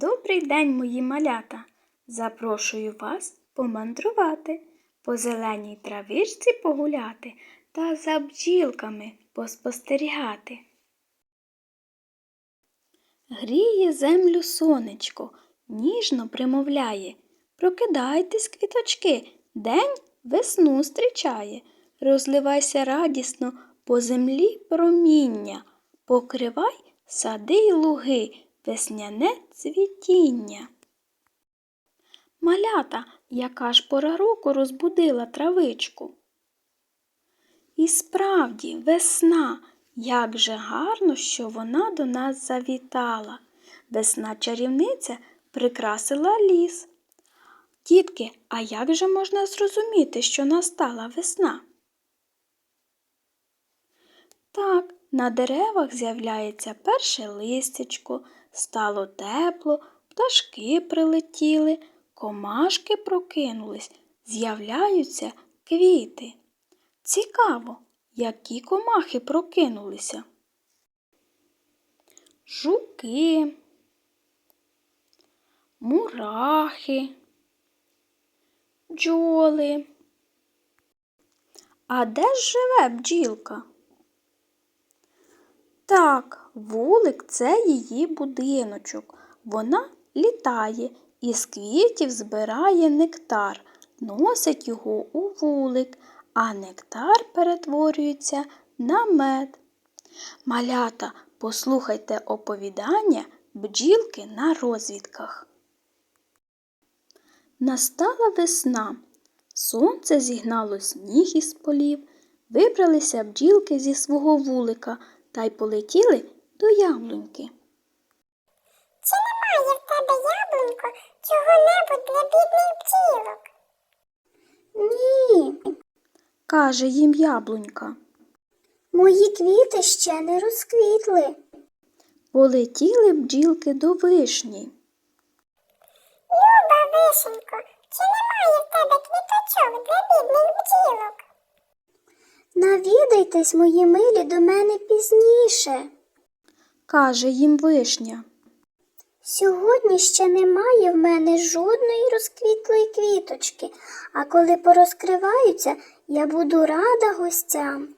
Добрий день, мої малята! Запрошую вас помандрувати, по зеленій травичці погуляти та за бджілками поспостерігати. Гріє землю сонечко, ніжно примовляє. Прокидайтесь, квіточки, день весну зустрічає. Розливайся радісно по землі проміння, покривай сади й луги, весняне цвітіння. Малята, яка ж пора року розбудила травичку. І справді, весна, як же гарно, що вона до нас завітала. Весна чарівниця прикрасила ліс. Дітки, а як же можна зрозуміти, що настала весна? Так, на деревах з'являється перше листячко, стало тепло, пташки прилетіли, комашки прокинулись, з'являються квіти. Цікаво, які комахи прокинулися. Жуки, мурахи, бджоли. А де ж живе бджілка? Так, вулик це її будиночок. Вона літає і з квітів збирає нектар, носить його у вулик, а нектар перетворюється на мед. Малята, послухайте оповідання бджілки на розвідках. Настала весна. Сонце зігнало сніг із полів, вибралися бджілки зі свого вулика та й полетіли до яблуньки. Чи немає в тебе яблунько чого-небудь для бідних бджілок? Ні, Каже їм яблунька. мої квіти ще не розквітли. Полетіли бджілки до вишні. Люба вишенько, чи немає в тебе квіточок для бідних бджілок? Навідайтесь, мої милі, до мене пізніше. Каже їм вишня. Сьогодні ще немає в мене жодної розквітлої квіточки, а коли порозкриваються, я буду рада гостям.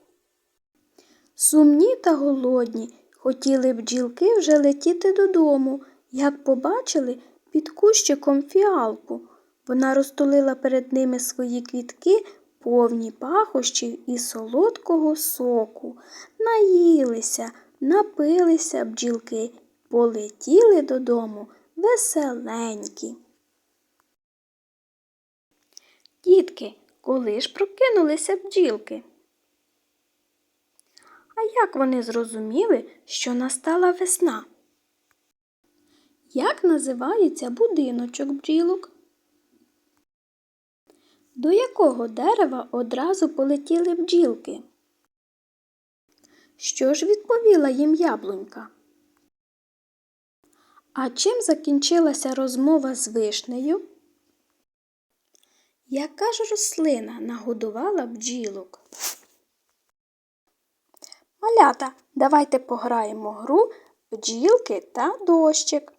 Сумні та голодні хотіли бджілки вже летіти додому, як побачили під кущиком фіалку. Вона розтулила перед ними свої квітки, повні пахощів і солодкого соку. Наїлися, напилися бджілки, полетіли додому веселенькі. Дітки, коли ж прокинулися бджілки? А як вони зрозуміли, що настала весна? Як називається будиночок бджілок? До якого дерева одразу полетіли бджілки? Що ж відповіла їм яблунька? А чим закінчилася розмова з вишнею? Яка ж рослина нагодувала бджілок? Малята, давайте пограємо гру бджілки та дощик.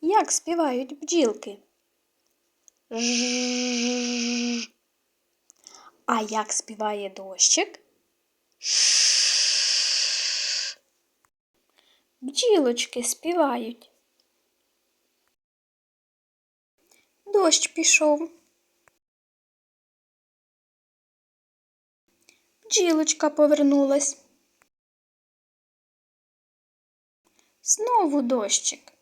Як співають бджілки? Жжж. А як співає дощик? Ш. Бджілочки співають. Дощ пішов. Бджілочка повернулась. Знову дощик.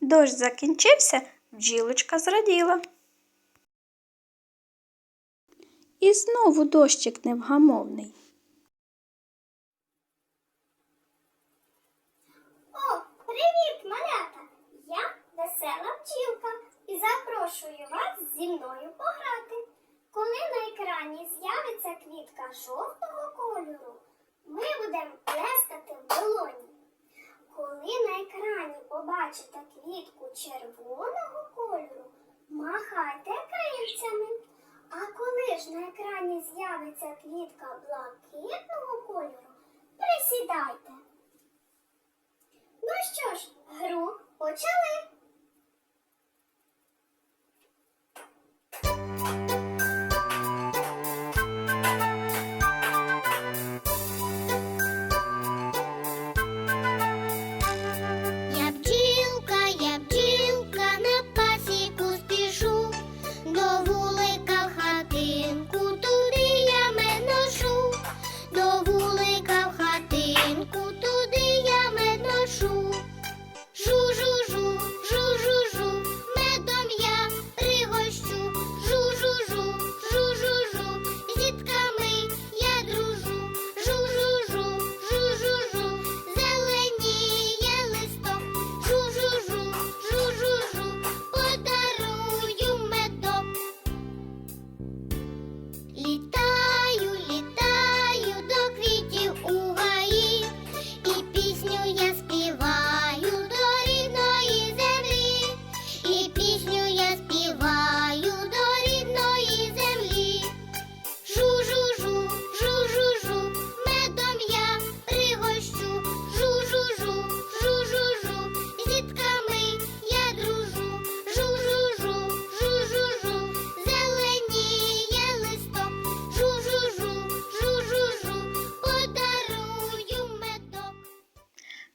Дощ закінчився, бджілочка зраділа. І знову дощик невгамовний. О, привіт, малята! Я весела бджілка і запрошую вас зі мною пограти. Коли на екрані з'явиться квітка жовтого побачите квітку червоного кольору, махайте крильцями. А коли ж на екрані з'явиться квітка блакитного кольору, присідайте. Ну що ж, гру почали!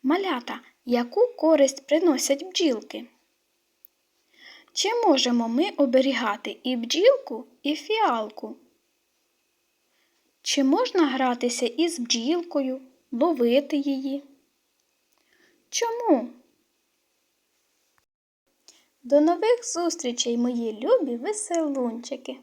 Малята, яку користь приносять бджілки? Чи можемо ми оберігати і бджілку, і фіалку? Чи можна гратися із бджілкою, ловити її? Чому? До нових зустрічей, мої любі веселунчики!